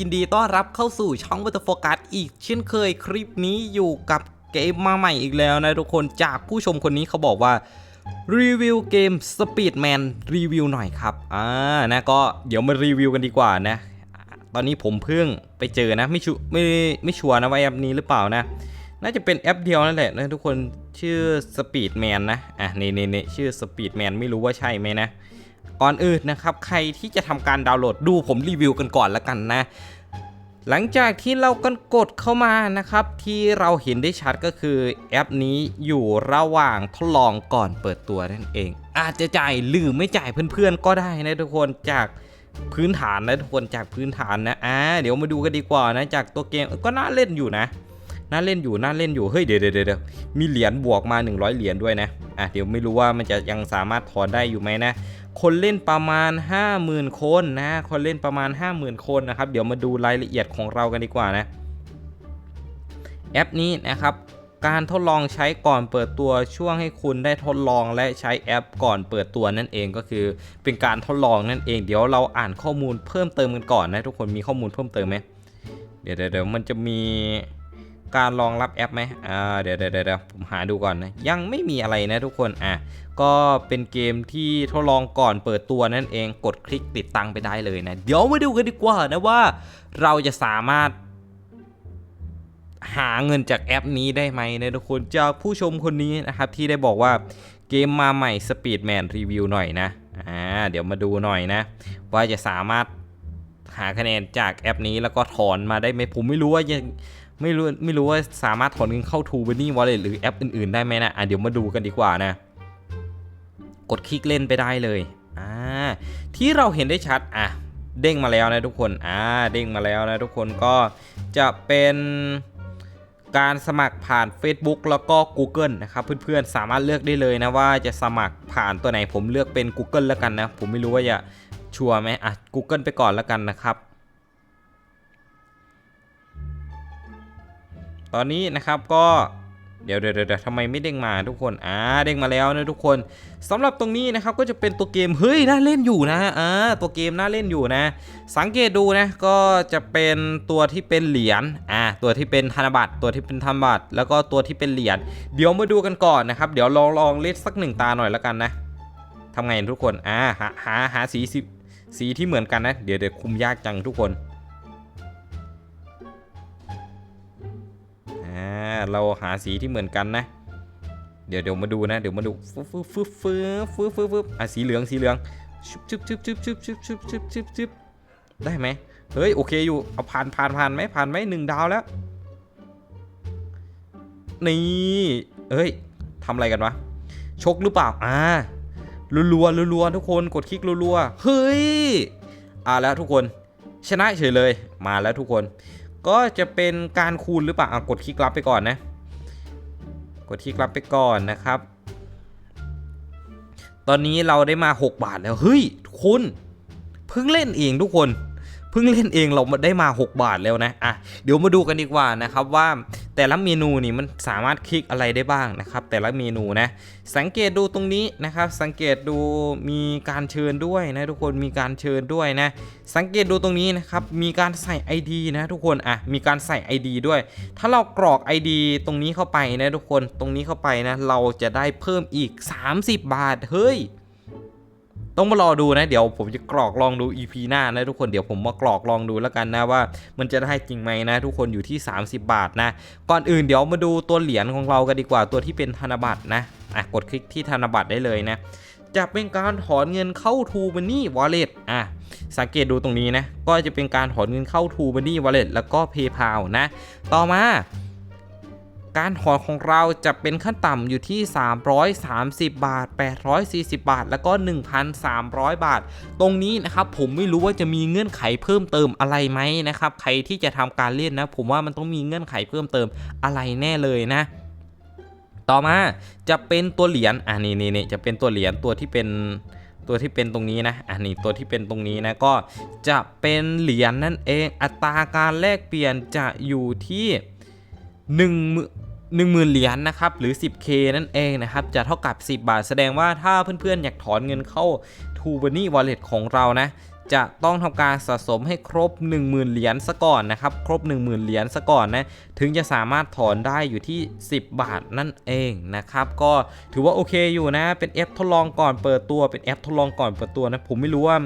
ยินดีต้อนรับเข้าสู่ช่องวัตโฟกัสอีกเช่นเคยคลิปนี้อยู่กับเกมมาใหม่อีกแล้วนะทุกคนจากผู้ชมคนนี้เขาบอกว่ารีวิวเกม Speedman รีวิวหน่อยครับอ่านะก็เดี๋ยวมารีวิวกันดีกว่านะ ตอนนี้ผมเพิ่งไปเจอนะไม่ชัวไม่ไม่ชัวร์นะว่าแอปนี้หรือเปล่านะ น่าจะเป็นแอปเดียวนั่นแหละนะทุกคนชื่อ Speedman นะอะนี่นี่นี่ชื่อ Speedman ไม่รู้ว่าใช่ไหมนะ ก่อนอื่นนะครับใครที่จะทำการดาวน์โหลดดูผมรีวิวกันก่อนละกันนะ หลังจากที่เรากันกดเข้ามานะครับ ที่เราเห็นได้ชัดก็คือแอปนี้อยู่ระหว่างทดลองก่อนเปิดตัวนั่นเอง อาจจะจ่ายหรือไม่จ่ายเพื่อนๆก็ได้นะทุกคนจากพื้นฐานนะทุกคนจากพื้นฐานนะอ่าเดี๋ยวมาดูกันดีกว่านะจากตัวเกมก็น่าเล่นอยู่นะน่าเล่นอยู่น่าเล่นอยู่เฮ้ยเดี๋ยวเดี๋ยวเดี๋ยวมีเหรียญบวกมา 100 เหรียญด้วยนะอะเดี๋ยวไม่รู้ว่ามันจะยังสามารถถอนได้อยู่ไหมนะ คนเล่นประมาณ 50,000 คนนะคนเล่นประมาณ 50,000 คนนะครับ เดี๋ยวมาดูรายละเอียดของเรากันดีกว่านะ แอปนี้นะครับการทดลองใช้ก่อนเปิดตัวช่วงให้คุณได้ทดลองและใช้แอปก่อนเปิดตัวนั่นเองก็คือเป็นการทดลองนั่นเอง เดี๋ยวเราอ่านข้อมูลเพิ่มเติมกันก่อนนะทุกคนมีข้อมูลเพิ่มเติมไหมเดี๋ยวเดี๋ยวเดี๋ยวมันจะมี การรองรับแอปไหมอ่าเดี๋ยวเดี๋ยวเดี๋ยวผมหาดูก่อนนะ ยังไม่มีอะไรนะทุกคน อะ ก็เป็นเกมที่ทดลองก่อนเปิดตัวนั่นเอง กดคลิกติดตั้งไปได้เลยนะ เดี๋ยวมาดูกันดีกว่านะว่า เราจะสามารถ หาเงินจากแอปนี้ได้ไหมนะทุกคนจากผู้ชมคนนี้นะครับที่ได้บอกว่าเกมมาใหม่ Speedman รีวิวหน่อยนะ อ่า เดี๋ยวมาดูหน่อยนะ ว่าจะสามารถหาคะแนนจากแอปนี้แล้วก็ถอนมาได้ไหมผมไม่รู้ว่ายัง ไม่รู้ไม่รู้ว่าสามารถถอนเงินเข้า t ู b บ n นี่ Wallet หรือแอปอื่น ๆ ได้ไหมนะอะเดี๋ยวมาดูกันดีกว่านะ กดคลิกเล่นไปได้เลยอ่าที่เราเห็นได้ชัดอะเด้งมาแล้วนะทุกคนอ่าเด้งมาแล้วนะทุกคนก็จะเป็นการสมัครผ่าน Facebook แล้วก็ Google นะครับเพื่อนๆสามารถเลือกได้เลยนะว่าจะสมัครผ่านตัวไหนผมเลือกเป็น Google แล้วกันนะ ผมไม่รู้ว่าจะชัวร์ไหมอะ Google ไปก่อนแล้วกันนะครับ ตอนนี้นะครับก็เดี๋ยวเดี๋ยวเดี๋ยวทำไมไม่เด้งมาทุกคน อ่า เด้งมาแล้วนะทุกคนสำหรับตรงนี้นะครับก็จะเป็นตัวเกม เฮ้ย น่าเล่นอยู่นะ อ่า ตัวเกมน่าเล่นอยู่นะ สังเกตดูนะ ก็จะเป็นตัวที่เป็นเหรียญ อ่า ตัวที่เป็นธนบัตร ตัวที่เป็นธนบัตร แล้วก็ตัวที่เป็นเหรียญ เดี๋ยวมาดูกันก่อนนะครับ เดี๋ยวลองลองเล่นสักหนึ่งตาหน่อยแล้วกันนะทำไงทุกคน อ่า หา หา หาสีสีสีที่เหมือนกันนะ เดี๋ยวเดี๋ยวคุมยากจังทุกคน เราหาสีที่เหมือนกันนะ เดี๋ยวเดี๋ยวมาดูนะ เดี๋ยวมาดูฟึบฟึบฟึบฟึบฟึบฟึบฟึบอะสีเหลืองสีเหลืองชุบชุบชุบชุบชุบชุบชุบชุบชุบชุบได้ไหมเฮ้ยโอเคอยู่เอาผ่านผ่านผ่านไหมผ่านไหมหนึ่งดาวแล้ว นี่เอ้ยทำอะไรกันวะชกหรือเปล่าอ่ารัวๆรัวๆทุกคนกดคลิกรัวๆเฮ้ยอ่าแล้วทุกคนชนะเฉยเลยมาแล้วทุกคน ก็จะเป็นการคูณหรือเปล่าอะกดคลิกลับไปก่อนนะ กดคลิกลับไปก่อนนะครับ ตอนนี้เราได้มา 6 บาทแล้ว เฮ้ย คุณ เพิ่งเล่นเองทุกคน พิ่งเล่นเองเราได้มา 6 บาทแล้วนะอะเดี๋ยวมาดูกันดีกว่านะครับว่าแต่ละเมนูนี่มันสามารถคลิกอะไรได้บ้างนะครับ แต่ละเมนูนะ สังเกตดูตรงนี้นะครับ สังเกตดูมีการเชิญด้วยนะทุกคนมีการเชิญด้วยนะ สังเกตดูตรงนี้นะครับมีการใส่ ID นะทุกคนอะมีการใส่ ID ด้วย ถ้าเรากรอก ID ตรงนี้เข้าไปนะทุกคนตรงนี้เข้าไปนะเราจะได้เพิ่มอีก 30 บาทเฮ้ย ต้องมารอดูนะ เดี๋ยวผมจะกรอกลองดู EP หน้านะทุกคนเดี๋ยวผมมากรอกลองดูแล้วกันนะว่า มันจะได้จริงไหมนะ ทุกคนอยู่ที่ 30 บาทนะ ก่อนอื่นเดี๋ยวมาดูตัวเหรียญของเรากันดีกว่าตัวที่เป็นธนบัตรนะอะกดคลิกที่ธนบัตรได้เลยนะจะเป็นการถอนเงินเข้า t ูบันนี่ Wallet อะ สังเกตดูตรงนี้นะ ก็จะเป็นการถอนเงินเข้า t ูบันนี่ Wallet แล้วก็ PayPal นะ ต่อมา การถอนของเราจะเป็นขั้นต่ำอยู่ที่ 330 บาท 840 บาท แล้วก็ 1,300 บาท ตรงนี้นะครับผมไม่รู้ว่าจะมีเงื่อนไขเพิ่มเติมอะไรไหมนะครับใครที่จะทำการเล่นนะผมว่ามันต้องมีเงื่อนไขเพิ่มเติมอะไรแน่เลยนะต่อมาจะเป็นตัวเหรียญอ่านี่นี่นี่จะเป็นตัวเหรียญตัวที่เป็นตัวที่เป็นตรงนี้นะอ่านี่ตัวที่เป็นตรงนี้นะก็จะเป็นเหรียญนั่นเองอัตราการแลกเปลี่ยนจะอยู่ที่1นึ่งหนึ่ งหมื่นเหรียญนะครับหรือ 10k นั่นเองนะครับจะเท่ากับ 10 บาท แสดงว่าถ้าเพื่อนๆ อยากถอนเงินเข้า t ูบันนี่ Wallet ของเรานะจะต้องทำการสะสมให้ครบ 10,000 เหรียญซะก่อนนะครับ ครบ 10,000 เหรียญซะก่อนนะ ถึงจะสามารถถอนได้อยู่ที่ 10 บาทนั่นเองนะครับ ก็ถือว่าโอเคอยู่นะ เป็นแอปทดลองก่อนเปิดตัว เป็นแอปทดลองก่อนเปิดตัวนะ ผมไม่รู้ว่า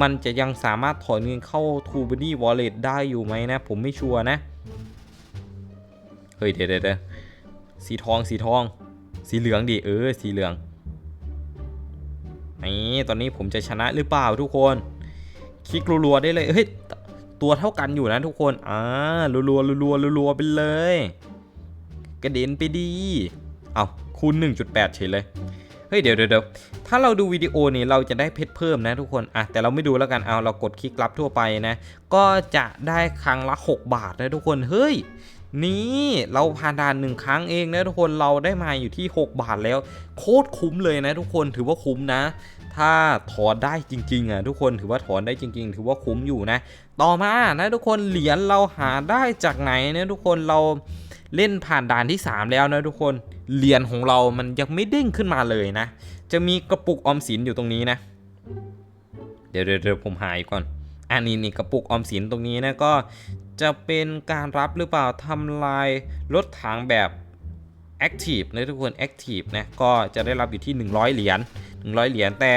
มันจะยังสามารถถอนเงินเข้า t u b u d y Wallet ได้อยู่ไหมนะ ผมไม่ชัวร์นะ เฮ้ยเดี๋ยวเดี๋ยว สีทองสีทอง สีเหลืองดิเออสีเหลืองนี่ตอนนี้ผมจะชนะหรือเปล่าทุกคน คลิกรัวๆได้เลยเฮ้ยตัวเท่ากันอยู่นะทุกคนอ่ารัวๆรัวๆรัวๆไปเลย กระเด็นไปดีเอาคูณ 1.8เฉยเลยเฮ้ยเดี๋ยวเดี๋ยวถ้าเราดูวิดีโอนี้เราจะได้เพชรเพิ่มนะทุกคนอะแต่เราไม่ดูแล้วกันเอาเรากดคลิกรับทั่วไปนะ ก็จะได้ครั้งละ 6 บาทนะทุกคนเฮ้ย นี่เราผ่านด่านหนึ่งครั้งเองนะทุกคนเราได้มาอยู่ที่ 6 บาทแล้ว โคตรคุ้มเลยนะทุกคนถือว่าคุ้มนะ ถ้าถอนได้จริงๆอะทุกคนถือว่าถอนได้จริง ๆ ถือว่าคุ้มอยู่นะ ต่อมานะทุกคนเหรียญเราหาได้จากไหนนะทุกคนเราเล่นผ่านด่านที่ 3 แล้วนะทุกคนเหรียญของเรามันยังไม่เด้งขึ้นมาเลยนะ จะมีกระปุกออมสินอยู่ตรงนี้นะ เดี๋ยวเดี๋ยวเดี๋ยวผมหายก่อนอันนี้นี่กระปุกออมสินตรงนี้นะก็ จะเป็นการรับหรือเปล่าทำลายรถถังแบบ Active นะทุกคน Active นะก็จะได้รับอยู่ที่ 100 เหรียญ100 เหรียญแต่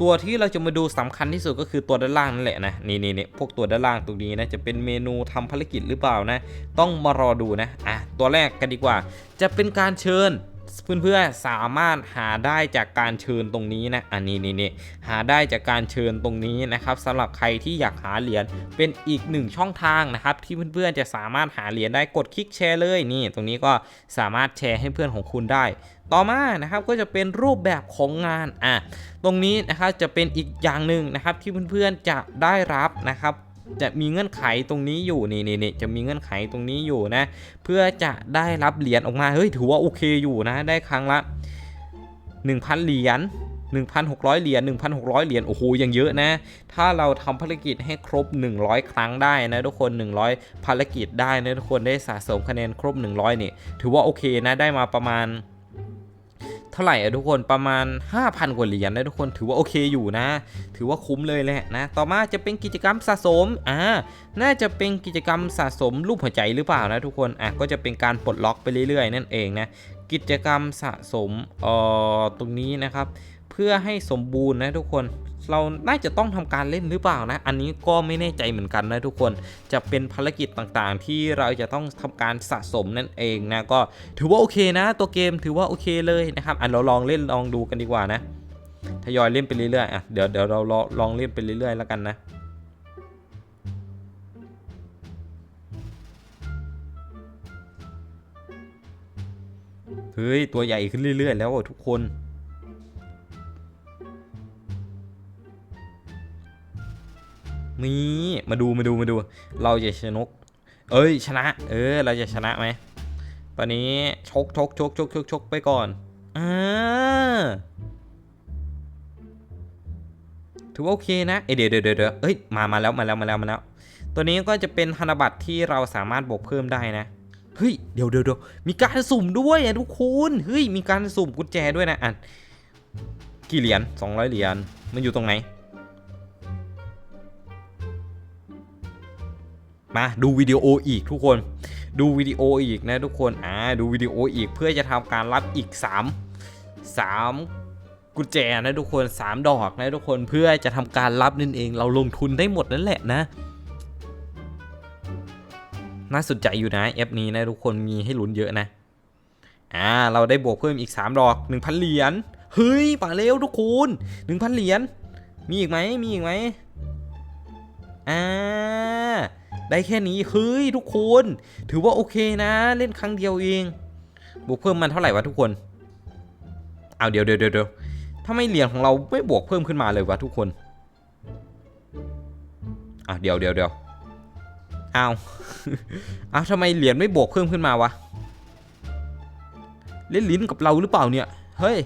ตัวที่เราจะมาดูสำคัญที่สุดก็คือตัวด้านล่างนั่นแหละนะนี่นี่นี่พวกตัวด้านล่างตรงนี้นะจะเป็นเมนูทำภารกิจหรือเปล่านะ ต้องมารอดูนะอะตัวแรกกันดีกว่า จะเป็นการเชิญ เพื่อนๆสามารถหาได้จากการเชิญตรงนี้นะอันนี้นี่นหาได้จากการเชิญตรงนี้นะครับสำหรับใครที่อยากหาเหรียญเป็นอีกหนึ่งช่องทางนะครับ ที่เพื่อนๆจะสามารถหาเหรียญได้กดคลิกแชร์เลยนี่ ตรงนี้ก็สามารถแชร์ให้เพื่อนของคุณได้ต่อมานะครับก็จะเป็นรูปแบบของงานอะตรงนี้นะครับจะเป็นอีกอย่างหนึ่งนะครับที่เพื่อนๆจะได้รับนะครับ จะมีเงื่อนไขตรงนี้อยู่นี่นี่จะมีเงื่อนไขตรงนี้อยู่นะ เพื่อจะได้รับเหรียญออกมาเฮ้ยถือว่าโอเคอยู่นะ ได้ครั้งละ 1,000 เหรียญ1,600 เหรียญ1,600 เหรียญโอ้โหยังเยอะนะ ถ้าเราทำภารกิจให้ครบ 100 ครั้งได้นะทุกคน 100 ภารกิจได้นะทุกคนได้สะสมคะแนนครบ 100 นี่ ถือว่าโอเคนะได้มาประมาณ เท่าไหร่อะทุกคนประมาณ 5,000 กว่าเหรียญนะทุกคนถือว่าโอเคอยู่นะ ถือว่าคุ้มเลยแหละนะ ต่อมาจะเป็นกิจกรรมสะสมอ่าน่าจะเป็นกิจกรรมสะสมรูปหัวใจหรือเปล่านะทุกคนอะก็จะเป็นการปลดล็อกไปเรื่อยๆ นั่นเองนะกิจกรรมสะสมเอ่อตรงนี้นะครับ เพื่อให้สมบูรณ์นะทุกคน เราน่าจะต้องทำการเล่นหรือเปล่านะ อันนี้ก็ไม่แน่ใจเหมือนกันนะทุกคน จะเป็นภารกิจต่างๆ ที่เราจะต้องทำการสะสมนั่นเองนะ ก็ถือว่าโอเคนะ ตัวเกมถือว่าโอเคเลยนะครับอันเราลองเล่นลองดูกันดีกว่านะ ทยอยเล่นไปเรื่อยๆอะเดี๋ยวเดี๋ยวเราลองลองเล่นไปเรื่อยๆแล้วกันนะเฮ้ย ตัวใหญ่ขึ้นเรื่อย ๆ แล้วทุกคน นี่มาดูมาดูมาดู เราจะชนก เอ้ยชนะ เออเราจะชนะไหมตอนนี้ชกชกชกชกชกชกไปก่อนอ่าถือว่าโอเคนะ เอ้ยเดี๋ยวเดี๋ยวเดี๋ยวเดี๋ยวเอ้ยมามาแล้วมาแล้วมาแล้วมาแล้ว ตัวนี้ก็จะเป็นธนบัตรที่เราสามารถบวกเพิ่มได้นะเฮ้ยเดี๋ยวเดี๋ยวเดี๋ยวมีการสุ่มด้วยอะทุกคนเฮ้ยมีการสุ่มกุญแจด้วยนะอะกี่เหรียญ200 เหรียญมันอยู่ตรงไหน มาดูวิดีโออีกทุกคน ดูวิดีโออีกนะทุกคนอ่าดูวิดีโออีกเพื่อจะทำการรับอีก 3 3 กุญแจนะทุกคน 3 ดอกนะทุกคนเพื่อจะทำการรับนั่นเอง เราลงทุนได้หมดนั่นแหละนะน่าสนใจอยู่นะแอปนี้นะทุกคนมีให้ลุ้นเยอะนะอ่าเราได้บวกเพิ่มอีก 3 ดอก 1,000 เหรียญเฮ้ยป่าเร็วทุกคน1,000 เหรียญมีอีกไหมมีอีกไหมอ่า ได้แค่นี้เฮ้ยทุกคน ถือว่าโอเคนะ เล่นครั้งเดียวเอง บวกเพิ่มมันเท่าไหร่วะทุกคน เอาเดี๋ยวเดี๋ยวเดี๋ยวเดี๋ยวทำไมเหรียญของเราไม่บวกเพิ่มขึ้นมาเลยวะทุกคนอะเดี๋ยวเดี๋ยวเดี๋ยวเอาเอาทำไมเหรียญไม่บวกเพิ่มขึ้นมาวะ เล่นลิ้นกับเราหรือเปล่าเนี่ย เฮ้ย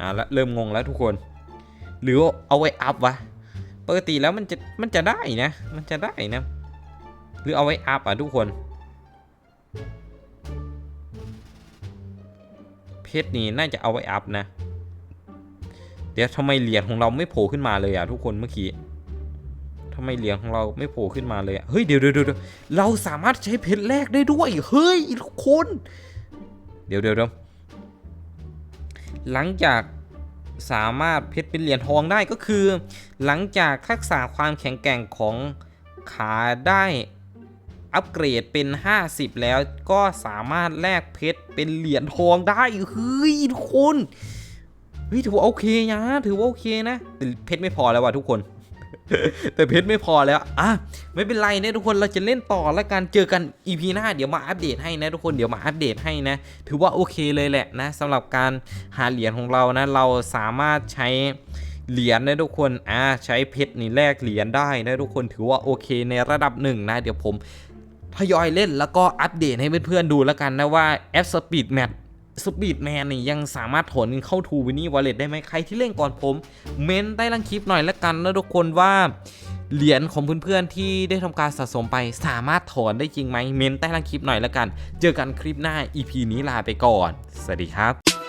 อะละเริ่มงงแล้วทุกคน หรือเอาไว้อัพวะ ปกติแล้วมันจะมันจะได้นะ มันจะได้นะ หรือเอาไว้อัพอะทุกคน เพชรนี่น่าจะเอาไว้อัพนะเดี๋ยวดี๋ยวทำไมเหรียญของเราไม่โผล่ขึ้นมาเลยอะทุกคนเมื่อกี้ทำไมเหรียญของเราไม่โผล่ขึ้นมาเลยอะ เฮ้ยเดี๋ยวเดี๋ยวเดี๋ยวเราสามารถใช้เพชรแรกได้ด้วย เฮ้ยทุกคน เดี๋ยวเดี๋ยวเดี๋ยวหลังจาก สามารถเพชรเป็นเหรียญทองได้ก็คือ หลังจากทักษะความแข็งแกร่งของขาได้อัปเกรดเป็น 50 แล้วก็สามารถแลกเพชรเป็นเหรียญทองได้เฮ้ยทุกคนเฮ้ยถือว่าโอเคนะถือว่าโอเคนะแต่เพชรไม่พอแล้วว่ะทุกคน แต่เพชรไม่พอแล้วอะไม่เป็นไรนะทุกคนเราจะเล่นต่อแล้วกันเจอกัน EP หน้าเดี๋ยวมาอัปเดตให้นะทุกคนเดี๋ยวมาอัปเดตให้นะ ถือว่าโอเคเลยแหละนะสำหรับการหาเหรียญของเรานะ เราสามารถใช้เหรียญนะทุกคนอ่าใช้เพชรนี่แลกเหรียญได้นะทุกคนถือว่าโอเคในระดับหนึ่งนะ เดี๋ยวผมทยอยเล่นแล้วก็อัปเดตให้เพื่อนๆดูแล้วกันนะว่าแอป Speed Match สปีดแมนนี่ยังสามารถถอนเงินเข้าทูวินี่วอลเล็ตได้ไหมใครที่เล่นก่อนผม เม้นใต้ล่างคลิปหน่อยละกันนะทุกคนว่าเหรียญของเพื่อนๆที่ได้ทำการสะสมไปสามารถถอนได้จริงไหมเม้นใต้ล่างคลิปหน่อยละกัน เจอกันคลิปหน้า EP นี้ลาไปก่อน สวัสดีครับ